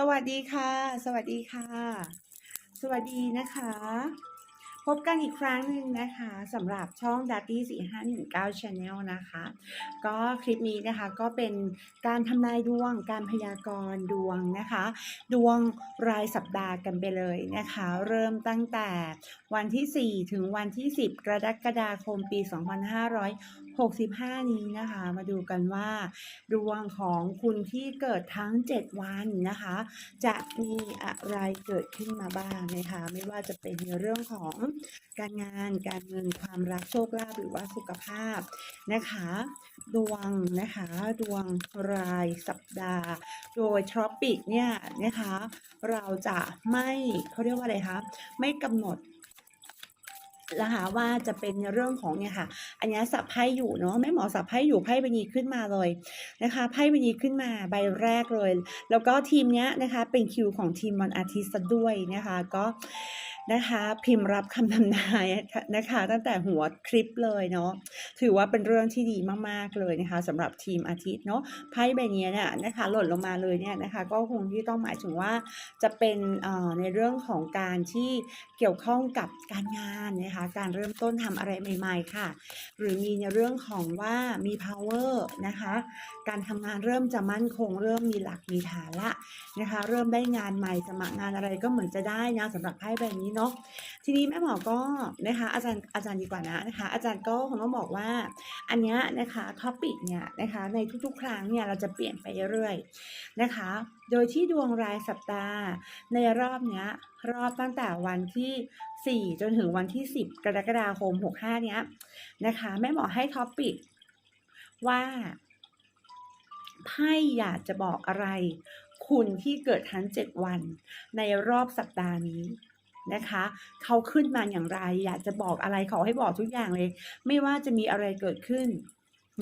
สวัสดีค่ะ สวัสดีค่ะ สวัสดีนะคะ พบกันอีกครั้งหนึ่งนะคะสำหรับช่อง d a t t y 4519 Channel นะคะ ก็คลิปนี้นะคะก็เป็นการทำนายดวง การพยากรณ์ดวงนะคะ ดวงรายสัปดาห์กันไปเลยนะคะ เริ่มตั้งแต่วันที่ 4 ถึงวันที่ 10 กรกฎาคมปี 65 นี้นะคะ มาดูกันว่า ดวงของคุณที่เกิดทั้ง 7 วันนะคะ จะมีอะไรเกิดขึ้นมาบ้างนะคะ ไม่ว่าจะเป็นในเรื่องของการงานการเงินความรักโชคลาภหรือว่าสุขภาพนะคะ ดวงนะคะดวงรายสัปดาห์ โดยทรอปิกเนี่ยนะคะ เราจะไม่เขาเรียกว่าอะไรคะไม่กำหนด นะคะว่าจะเป็นเรื่องของเนี่ยค่ะ อันนี้สับไพ่อยู่เนาะแม่หมอสับไพ่อยู่ไพ่ใบนี้ขึ้นมาเลยนะคะไพ่ใบนี้ขึ้นมาใบแรกเลย แล้วก็ทีมเนี้ยนะคะเป็นคิวของทีมวันอาทิตย์ซะด้วยนะคะ ก็ นะคะ พิมพ์รับคำทำนายนะคะ ตั้งแต่หัวคลิปเลยเนาะถือว่าเป็นเรื่องที่ดีมากๆเลยนะคะสำหรับทีมอาทิตย์เนาะไพ่ใบนี้เนี่ยนะคะ หล่นลงมาเลยเนี่ยนะคะ ก็คงที่ต้องหมายถึงว่าจะเป็นเอ่อในเรื่องของการที่เกี่ยวข้องกับการงานนะคะ การเริ่มต้นทำอะไรใหม่ ๆ ค่ะ หรือมีในเรื่องของว่ามี power นะคะ การทำงานเริ่มจะมั่นคง เริ่มมีหลักมีฐานละนะคะ เริ่มได้งานใหม่สมัครงานอะไรก็เหมือนจะได้นะสำหรับไพ่ใบนี้เนาะทีนี้แม่หมอก็นะคะอาจารย์อาจารย์ดีกว่านะนะคะ อาจารย์ก็คงต้องบอกว่าอันนี้นะคะท็อปิกเนี่ยนะคะในทุกๆ ครั้งเนี่ยเราจะเปลี่ยนไปเรื่อยนะคะ โดยที่ดวงรายสัปดาห์ในรอบเนี้ยรอบตั้งแต่วันที่ 4 จนถึงวันที่ 10 กรกฎาคม 65 เนี้ยนะคะแม่หมอให้ท็อปิกว่าไพ่อยากจะบอกอะไร คุณที่เกิดทั้ง 7 วันในรอบสัปดาห์นี้ นะคะเขาขึ้นมาอย่างไร อยากจะบอกอะไรขอให้บอกทุกอย่างเลย ไม่ว่าจะมีอะไรเกิดขึ้น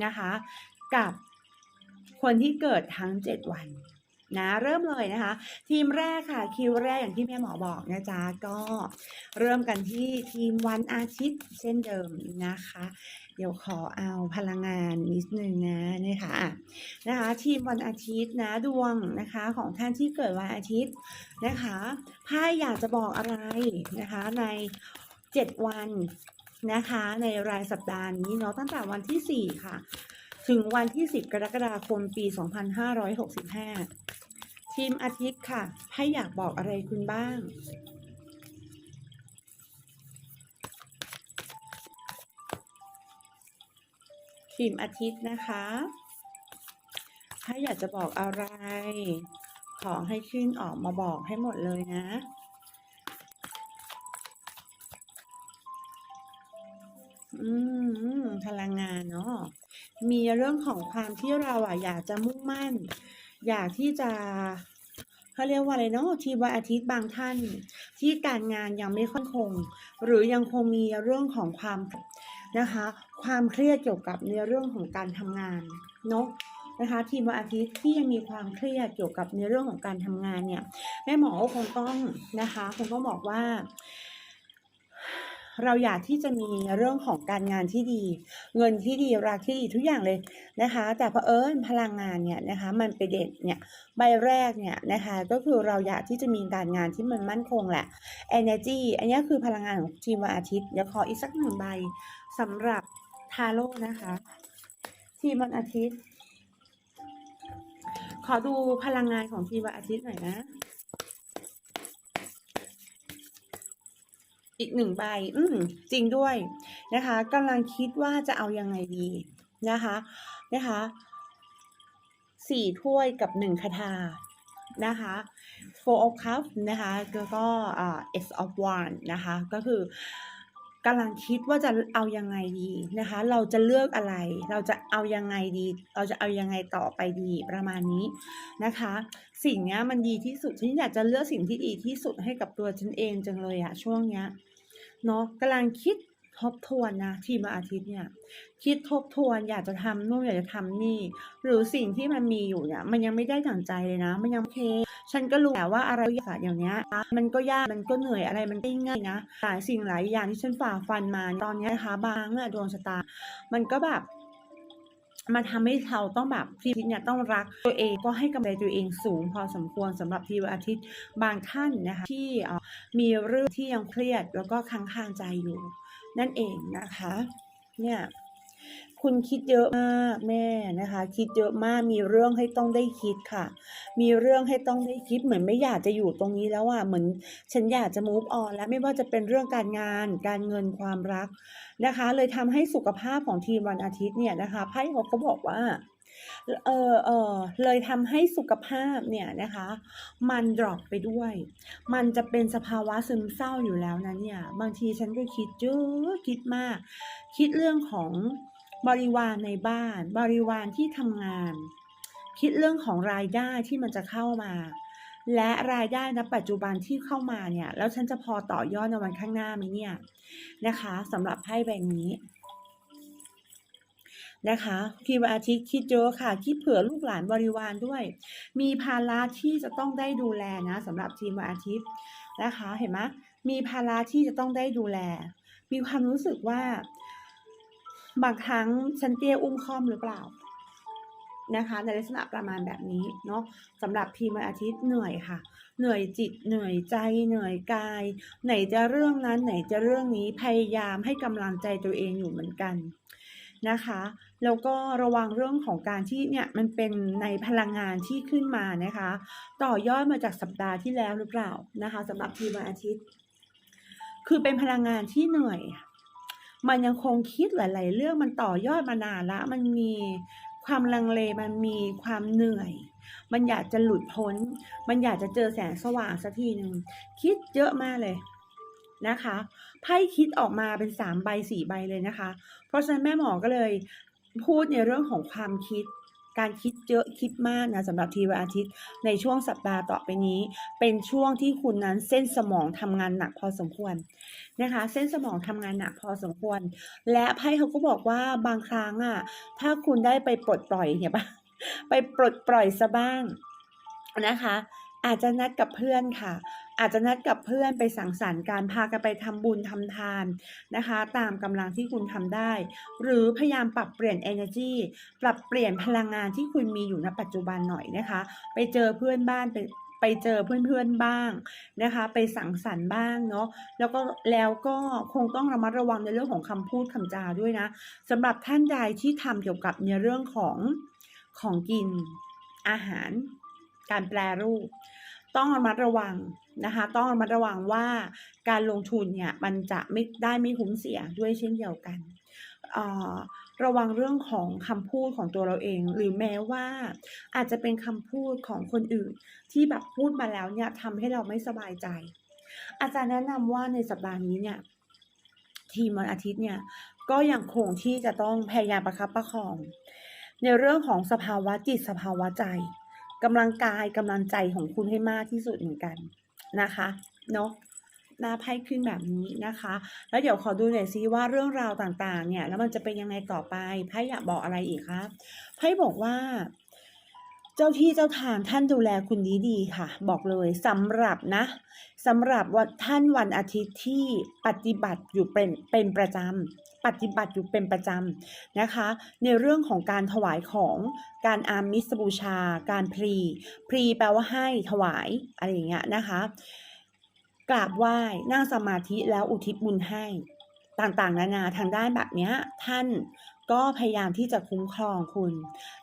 นะคะ กับคนที่เกิดทั้ง 7 วัน นะเริ่มเลยนะคะ ทีมแรกค่ะคิวแรกอย่างที่แม่หมอบอกนะจ๊ะก็เริ่มกันที่ทีมวันอาทิตย์เช่นเดิมนะคะ เดี๋ยวขอเอาพลังงานนิดนึงนะนี่ค่ะนะคะ ทีมวันอาทิตย์นะดวงนะคะของท่านที่เกิดวันอาทิตย์นะคะไพ่อยากจะบอกอะไรนะคะใน 7 วันนะคะในรายสัปดาห์นี้เนาะตั้งแต่วันที่ 4 ค่ะ ถึงวันที่ 10 กรกฎาคมปี 2565 ทีมอาทิตย์ค่ะไพ่อยากบอกอะไรคุณบ้าง ทีมอาทิตย์นะคะถ้าอยากจะบอกอะไร ขอให้ขึ้นออกมาบอกให้หมดเลยนะอืม พลังงานเนาะมีเรื่องของความที่เราอะอยากจะมุ่งมั่น อยากที่จะเขาเรียกว่าอะไรเนาะที่วันอาทิตย์บางท่าน ที่การงานยังไม่ค่อยคง หรือยังคงมีเรื่องของความนะคะ ความเครียดเกี่ยวกับในเรื่องของการทำงานเนาะนะคะทีมวันอาทิตย์ที่ยังมีความเครียดเกี่ยวกับในเรื่องของการทำงานเนี่ยแม่หมอคงต้องนะคะคงต้องบอกว่า เราอยากที่จะมีเรื่องของการงานที่ดี เงินที่ดีรักที่ดีทุกอย่างเลยนะคะ แต่เผอิญพลังงานเนี่ยนะคะ มันไปเด่นเนี่ยใบแรกเนี่ยนะคะ ก็คือเราอยากที่จะมีการงานที่มันมั่นคงแหละ energy อันนี้คือพลังงานของทีมวันอาทิตย์เดี๋ยวขออีกสักหนึ่งใบสำหรับทาโร่นะคะ ทีมวันอาทิตย์ ขอดูพลังงานของทีมวันอาทิตย์หน่อยนะ อีกหนึ่งใบ อืมจริงด้วยนะคะกำลังคิดว่าจะเอายังไงดีนะคะ นะคะสี่ถ้วยกับหนึ่งคาถานะคะ four of cups นะคะแล้วก็อ่า s of wand นะคะ ก็คือ กำลังคิดว่าจะเอายังไงดีนะคะ เราจะเลือกอะไร เราจะเอายังไงดี เราจะเอายังไงต่อไปดีประมาณนี้นะคะ สิ่งเนี้ยมันดีที่สุดฉันอยากจะเลือกสิ่งที่ดีที่สุดให้กับตัวฉันเองจังเลยอะช่วงเนี้ยเนาะกำลังคิด ทบทวนนะทีมอาทิตย์เนี่ยคิดทบทวนอยากจะทำนู่นอยากจะทำนี่ หรือสิ่งที่มันมีอยู่เนี่ย มันยังไม่ได้ดั่งใจเลยนะ มันยังโอเค ฉันก็รู้แหละว่าอะไรศาสตร์อย่างเนี้ย มันก็ยากมันก็เหนื่อยอะไรมันไม่ง่ายนะหลายสิ่งหลายอย่างที่ฉันฝ่าฟันมาตอนนี้นะคะบางเนี่ยดวงชะตา มันก็แบบมันทำให้เราต้องแบบทีมอาทิตย์เนี่ยต้องรักตัวเองก็ให้กำลังใจตัวเองสูงพอสมควรสำหรับทีมอาทิตย์บางท่านนะคะที่มีเรื่องที่ยังเครียดแล้วก็ค้างคางใจอยู่ นั่นเองนะคะ เนี่ยคุณคิดเยอะมากแม่นะคะ คิดเยอะมากมีเรื่องให้ต้องได้คิดค่ะ มีเรื่องให้ต้องได้คิดเหมือนไม่อยากจะอยู่ตรงนี้แล้วอะเหมือนฉันอยากจะ move on แล้วไม่ว่าจะเป็นเรื่องการงาน การเงินความรักนะคะ เลยทำให้สุขภาพของทีมวันอาทิตย์เนี่ยนะคะไพ่เขาก็บอกว่า เออเออเลยทำให้สุขภาพเนี่ยนะคะ มันดรอปไปด้วย มันจะเป็นสภาวะซึมเศร้าอยู่แล้วนะเนี่ย บางทีฉันก็คิดเยอะคิดมาก คิดเรื่องของบริวารในบ้าน บริวารที่ทำงาน คิดเรื่องของรายได้ที่มันจะเข้ามา และรายได้ณปัจจุบันที่เข้ามาเนี่ย แล้วฉันจะพอต่อยอดในวันข้างหน้าไหมเนี่ยนะคะสำหรับไพ่ใบนี้ นะคะทีวันอาทิตย์คิดเยอะค่ะ คิดเผื่อลูกหลานบริวารด้วย มีภาระที่จะต้องได้ดูแลนะสำหรับทีมวันอาทิตย์นะคะ เห็นไหมมีภาระที่จะต้องได้ดูแล มีความรู้สึกว่า บางครั้งฉันเตี้ยอุ้มค่อมหรือเปล่านะคะในลักษณะประมาณแบบนี้เนาะสำหรับทีมวันอาทิตย์เหนื่อยค่ะ เหนื่อยจิตเหนื่อยใจเหนื่อยกาย ไหนจะเรื่องนั้นไหนจะเรื่องนี้พยายามให้กำลังใจตัวเองอยู่เหมือนกัน นะคะแล้วก็ระวังเรื่องของการที่เนี่ยมันเป็นในพลังงานที่ขึ้นมานะคะ ต่อยอดมาจากสัปดาห์ที่แล้วหรือเปล่านะคะสำหรับทีวันอาทิตย์ คือเป็นพลังงานที่เหนื่อย มันยังคงคิดหลาย ๆ เรื่องมันต่อยอดมานานละ มันมีความลังเลมันมีความเหนื่อย มันอยากจะหลุดพ้น มันอยากจะเจอแสงสว่างสักทีหนึ่งคิดเยอะมากเลย นะคะไพ่คิดออกมาเป็นสามใบสี่ใบเลยนะคะ เพราะฉะนั้นแม่หมอก็เลยพูดในเรื่องของความคิดการคิดเยอะคิดมากนะสำหรับทีวันอาทิตย์ในช่วงสัปดาห์ต่อไปนี้ เป็นช่วงที่คุณนั้นเส้นสมองทำงานหนักพอสมควรนะคะ เส้นสมองทำงานหนักพอสมควร และไพ่เขาก็บอกว่าบางครั้งอะถ้าคุณได้ไปปลดปล่อยเนี่ยปะไปปลดปล่อยซะบ้างนะคะ อาจจะนัดกับเพื่อนค่ะ อาจจะนัดกับเพื่อนไปสังสรรค์การพากันไปทำบุญทำทานนะคะ ตามกำลังที่คุณทำได้ หรือพยายามปรับเปลี่ยน energy ปรับเปลี่ยนพลังงานที่คุณมีอยู่ณปัจจุบันหน่อยนะคะ ไปเจอเพื่อนบ้านไปไปเจอเพื่อนๆบ้างนะคะ ไปสังสรรค์บ้างเนาะแล้วก็แล้วก็คงต้องระมัดระวังในเรื่องของคำพูดคำจาด้วยนะสำหรับท่านใดที่ทำเกี่ยวกับในเรื่องของของกินอาหาร การแปรรูป ต้องระมัดระวัง นะคะ ต้องระมัดระวังว่าการลงทุนเนี่ยมันจะไม่ได้ไม่คุ้มเสียด้วยเช่นเดียวกันเอ่อระวังเรื่องของคำพูดของตัวเราเอง หรือแม้ว่าอาจจะเป็นคำพูดของคนอื่น ที่แบบพูดมาแล้วเนี่ยทำให้เราไม่สบายใจ อาจารย์แนะนำว่าในสัปดาห์นี้เนี่ยทีมวันอาทิตย์เนี่ยก็ยังคงที่จะต้องพยายามประคับประคอง ในเรื่องของสภาวะจิตสภาวะใจกำลังกายกำลังใจของคุณให้มากที่สุดเหมือนกัน นะคะเนาะหน้าไพ่ขึ้นแบบนี้นะคะ แล้วเดี๋ยวขอดูหน่อยซิว่าเรื่องราวต่างๆ เนี่ย แล้วมันจะเป็นยังไงต่อไปไพ่อยากบอกอะไรอีกคะไพ่บอกว่า เจ้าที่เจ้าทางท่านดูแลคุณดีดีๆค่ะ บอกเลยสำหรับนะสำหรับวันท่านวันอาทิตย์ที่ปฏิบัติอยู่เป็นเป็นประจำ ปฏิบัติอยู่เป็นประจำนะคะ ในเรื่องของการถวายของการอามิสบูชา การพรีพรีแปลว่าให้ถวายอะไรอย่างเงี้ยนะคะกราบไหว้นั่งสมาธิแล้วอุทิศบุญให้ต่างๆ นานาทางด้านแบบเนี้ยท่าน ก็พยายามที่จะคุ้มครองคุณ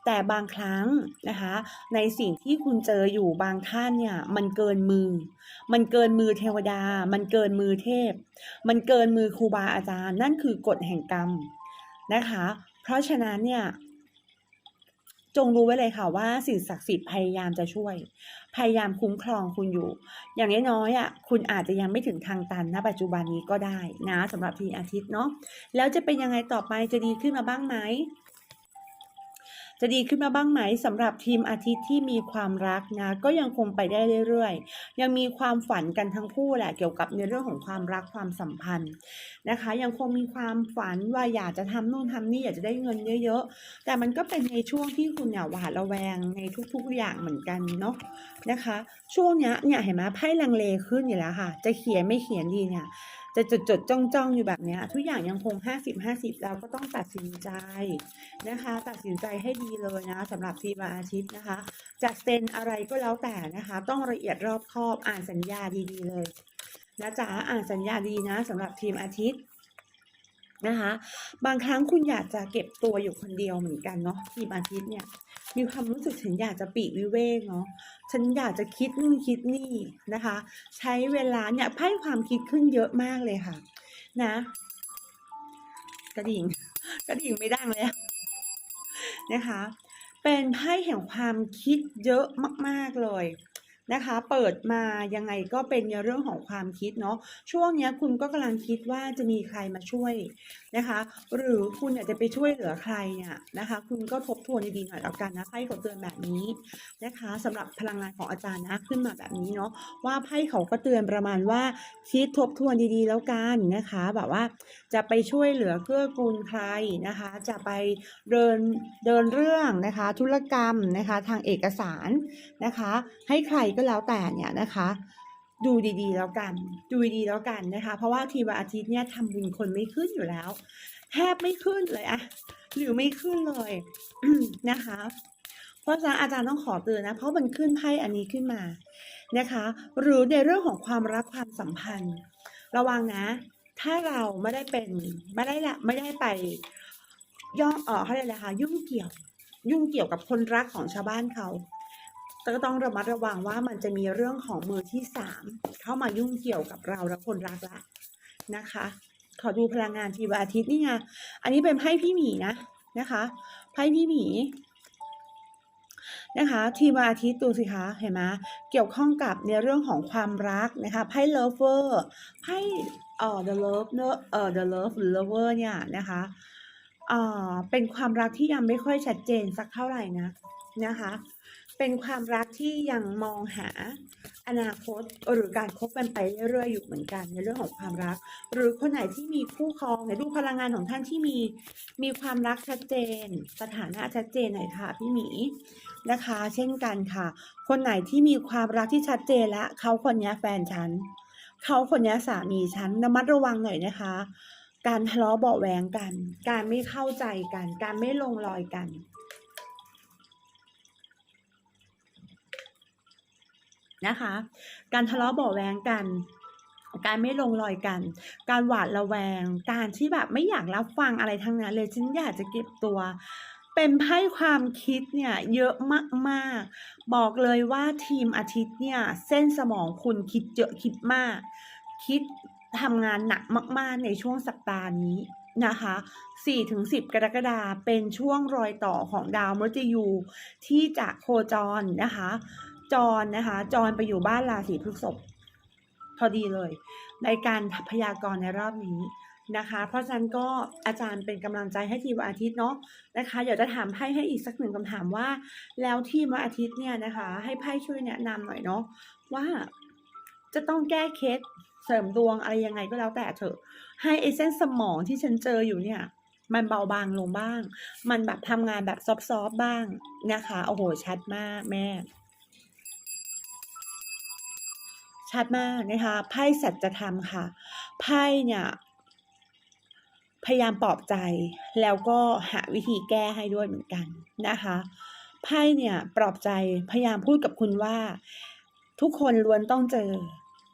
แต่บางครั้งนะคะ ในสิ่งที่คุณเจออยู่บางท่านเนี่ย มันเกินมือ มันเกินมือเทวดา มันเกินมือเทพ มันเกินมือครูบาอาจารย์ นั่นคือกฎแห่งกรรมนะคะ เพราะฉะนั้นเนี่ย จงรู้ไว้เลยค่ะว่าสิ่งศักดิ์สิทธิ์พยายามจะช่วย พยายามคุ้มครองคุณอยู่ อย่างน้อยๆอะคุณอาจจะยังไม่ถึงทางตันณปัจจุบันนี้ก็ได้นะสำหรับทีอาทิตย์เนาะแล้วจะเป็นยังไงต่อไปจะดีขึ้นมาบ้างไหม จะดีขึ้นมาบ้างไหมสำหรับทีมอาทิตย์ที่มีความรักนะก็ยังคงไปได้เรื่อยๆ ยังมีความฝันกันทั้งคู่แหละเกี่ยวกับในเรื่องของความรักความสัมพันธ์นะคะ ยังคงมีความฝันว่าอยากจะทำนู่นทำนี่อยากจะได้เงินเยอะ ๆ แต่มันก็เป็นในช่วงที่คุณเนี่ยหวาดระแวงในทุกๆอย่างเหมือนกันเนาะนะคะ ช่วงเนี้ยเนี่ยเห็นไหมไพ่ลังเลขึ้นอยู่แล้วค่ะ จะเขียนไม่เขียนดีเนี่ย จะจดจดจ้องจ้องอยู่แบบนี้ทุกอย่างยังคง 50 50 เราก็ต้องตัดสินใจนะคะ ตัดสินใจให้ดีเลยนะสำหรับทีมอาทิตย์นะคะ จะเซ็นอะไรก็แล้วแต่นะคะ ต้องละเอียดรอบคอบอ่านสัญญาดีๆเลยนะจ๊ะอ่านสัญญาดีนะสำหรับทีมอาทิตย์ นะคะ บางครั้งคุณอยากจะเก็บตัวอยู่คนเดียวเหมือนกันเนาะทีมอาทิตย์เนี่ย มีความรู้สึกฉันอยากจะปีกวิเวกเนาะฉันอยากจะคิดนู่นคิดนี่นะคะ ใช้เวลาเนี่ยไพ่ความคิดขึ้นเยอะมากเลยค่ะ นะ กระดิ่งกระดิ่งไม่ดังเลยนะคะ เป็นไพ่แห่งความคิดเยอะมาก ๆเลย นะคะ เปิดมายังไงก็เป็นในเรื่องของความคิดเนาะช่วงนี้คุณก็กำลังคิดว่าจะมีใครมาช่วย นะคะ หรือคุณอยากจะไปช่วยเหลือใครเนี่ยนะคะ คุณก็ทบทวนดีๆหน่อยแล้วกันนะไพ่เขาเตือนแบบนี้นะคะสำหรับพลังงานของอาจารย์นะขึ้นมาแบบนี้เนาะว่าไพ่เขาก็เตือนประมาณว่าคิดทบทวนดีๆแล้วกันนะคะ แบบว่าจะไปช่วยเหลือเกื้อกูลใครนะคะ จะไปเดินเดินเรื่องนะคะ ธุรกรรมนะคะทางเอกสารนะคะ ให้ใครก็แล้วแต่เนี่ยนะคะ ดูดีๆ แล้วกัน ดูดีๆแล้วกันนะคะ เพราะว่าทีวันอาทิตย์เนี่ยทำบุญคนไม่ขึ้นอยู่แล้ว แทบไม่ขึ้นเลยอะหรือไม่ขึ้นเลยนะคะ เพราะฉะนั้นอาจารย์ต้องขอเตือนนะ เพราะมันขึ้นไพ่อันนี้ขึ้นมานะคะ หรือในเรื่องของความรักความสัมพันธ์ ระวังนะ ถ้าเราไม่ได้เป็นไม่ได้ละไม่ได้ไปย่องเออเขาเรียกอะไรคะยุ่งเกี่ยว ยุ่งเกี่ยวกับคนรักของชาวบ้านเขา แต่ก็ต้องระมัดระวังว่ามันจะมีเรื่องของมือที่สามเข้ามายุ่งเกี่ยวกับเราและคนรักละนะคะ ขอดูพลังงานทีวันอาทิตย์นี่ไงอันนี้เป็นไพ่พี่หมีนะนะคะไพ่พี่หมีนะคะทีวันอาทิตย์ดูสิคะเห็นไหมเกี่ยวข้องกับในเรื่องของความรักนะคะไพ่ lover ไพ่เอ่อ the love เอะเอ่อ the love หรือ lover เนี่ยนะคะเอ่อเป็นความรักที่ยังไม่ค่อยชัดเจนสักเท่าไหร่นะนะคะ เป็นความรักที่ยังมองหาอนาคตหรือการคบกันไปเรื่อยๆอยู่เหมือนกันในเรื่องของความรัก หรือคนไหนที่มีคู่ครองในยดูพลังงานของท่านที่มีมีความรักชัดเจน สถานะชัดเจนหน่อยค่ะพี่หมีนะคะ เช่นกันค่ะ คนไหนที่มีความรักที่ชัดเจนและเขาคนนี้แฟนฉันเขาคนนี้สามีฉันระมัดระวังหน่อยนะคะ การทะเลาะเบาะแวงกัน การไม่เข้าใจกัน การไม่ลงรอยกัน นะคะ การทะเลาะเบาแวงกัน การไม่ลงรอยกัน การหวาดระแวง การที่แบบไม่อยากรับฟังอะไรทั้งนั้นเลยฉันอยากจะเก็บตัว เป็นไพ่ความคิดเนี่ยเยอะมากๆ บอกเลยว่าทีมอาทิตย์เนี่ยเส้นสมองคุณคิดเยอะคิดมาก คิดทำงานหนักมาก ๆ ในช่วงสัปดาห์นี้นะคะ4-10 กรกฎาคมเป็นช่วงรอยต่อของดาวมฤตยูที่จะโคจรนะคะ จรนะคะ จรไปอยู่บ้านราศีพฤษภพอดีเลย ในการพยากรณ์ในรอบนี้นะคะ เพราะฉะนั้นก็อาจารย์เป็นกำลังใจให้ทีมวันอาทิตย์เนาะนะคะเดี๋ยวจะถามไพ่ให้อีกสักหนึ่งคำถามว่า แล้วทีมวันอาทิตย์เนี่ยนะคะ ให้ไพ่ช่วยแนะนำหน่อยเนาะว่าจะต้องแก้เคล็ดเสริมดวงอะไรยังไงก็แล้วแต่เถอะให้ไอเส้นสมองที่ฉันเจออยู่เนี่ย มันเบาบางลงบ้าง มันแบบทำงานแบบซอฟๆบ้างนะคะโอ้โหชัดมากแม่ ชัดมากนะคะไพ่สัจธรรมค่ะไพ่เนี่ยพยายามปลอบใจแล้วก็หาวิธีแก้ให้ด้วยเหมือนกันนะคะไพ่เนี่ยปลอบใจพยายามพูดกับคุณว่า ทุกคนล้วนต้องเจอ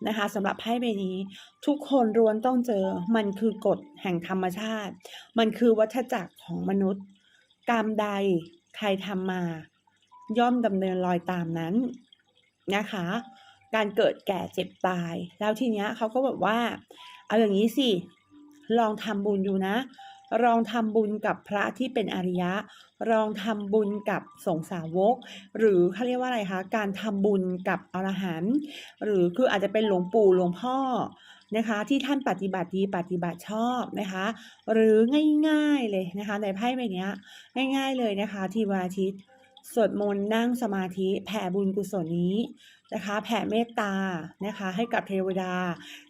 นะคะสำหรับไพ่ใบนี้ ทุกคนล้วนต้องเจอ มันคือกฎแห่งธรรมชาติ มันคือวัฏจักรของมนุษย์ กรรมใดใครทำมา ย่อมดำเนินรอยตามนั้นนะคะ การเกิดแก่เจ็บตาย แล้วทีเนี้ยเขาก็แบบว่า เอาอย่างนี้สิ ลองทำบุญดูนะ ลองทำบุญกับพระที่เป็นอริยะ ลองทำบุญกับสงสาวก หรือเขาเรียกว่าอะไรคะ การทำบุญกับอรหันต์ หรือคืออาจจะเป็นหลวงปู่หลวงพ่อนะคะที่ท่านปฏิบัติดีปฏิบัติชอบนะคะ หรือง่ายๆเลยนะคะในไพ่ใบเนี้ยง่าย ๆเลยนะคะทีวันอาทิตย์ สวดมนต์นั่งสมาธิแผ่บุญกุศลนี้นะคะแผ่เมตตานะคะให้กับเทวดา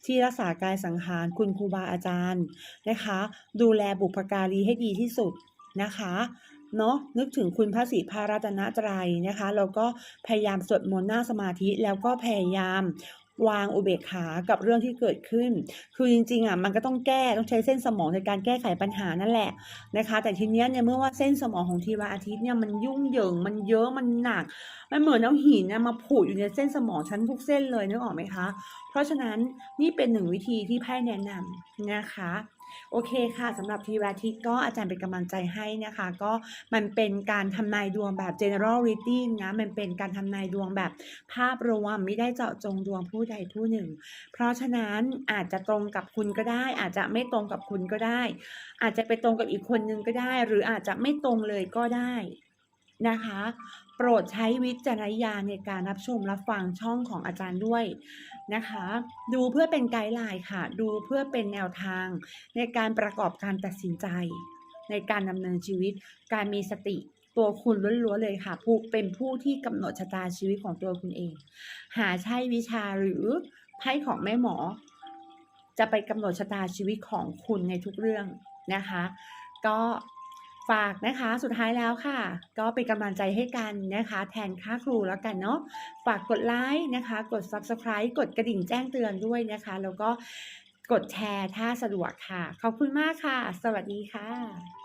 ที่รักษากายสังหารคุณครูบาอาจารย์นะคะ ดูแลบุพการีให้ดีที่สุดนะคะเนาะนึกถึงคุณพระศรีพระรัตนตรัยนะคะแล้วก็พยายามสวดมนต์นั่งสมาธิแล้วก็พยายาม วางอุเบกขากับเรื่องที่เกิดขึ้น คือจริงๆอะมันก็ต้องแก้ต้องใช้เส้นสมองในการแก้ไขปัญหานั่นแหละนะคะ แต่ทีเนี้ยเนี่ยเมื่อว่าเส้นสมองของทีวาอาทิตย์เนี่ยมันยุ่งเหยิงมันเยอะมันหนัก มันเหมือนเอาหินนะมาผูกอยู่ในเส้นสมองชั้นทุกเส้นเลยนึกออกไหมคะ เพราะฉะนั้นนี่เป็นหนึ่งวิธีที่ไพ่แนะนำนะคะ โอเคค่ะสำหรับทีวาทิตก็อาจารย์เป็นกำลังใจให้นะคะ ก็มันเป็นการทำนายดวงแบบ general reading นะมันเป็นการทำนายดวงแบบภาพรวมไม่ได้เจาะจงดวงผู้ใดผู้หนึ่ง เพราะฉะนั้นอาจจะตรงกับคุณก็ได้ อาจจะไม่ตรงกับคุณก็ได้ อาจจะไปตรงกับอีกคนนึงก็ได้ หรืออาจจะไม่ตรงเลยก็ได้นะคะ โปรดใช้วิจารณญาณในการรับชมรับฟังช่องของอาจารย์ด้วยนะคะ ดูเพื่อเป็นไกด์ไลน์ค่ะ ดูเพื่อเป็นแนวทาง ในการประกอบการตัดสินใจ ในการดำเนินชีวิต การมีสติตัวคุณล้วนๆเลยค่ะผู้เป็นผู้ที่กำหนดชะตาชีวิตของตัวคุณเอง หาใช่วิชาหรือไพ่ของแม่หมอ จะไปกำหนดชะตาชีวิตของคุณในทุกเรื่องนะคะ ก็ ฝากนะคะสุดท้ายแล้วค่ะ ก็เป็นกำลังใจให้กันนะคะ แทนค่าครูแล้วกันเนาะฝากกดไลค์นะคะ กด Subscribe กดกระดิ่งแจ้งเตือนด้วยนะคะ แล้วก็กดแชร์ถ้าสะดวกค่ะ ขอบคุณมากค่ะ สวัสดีค่ะ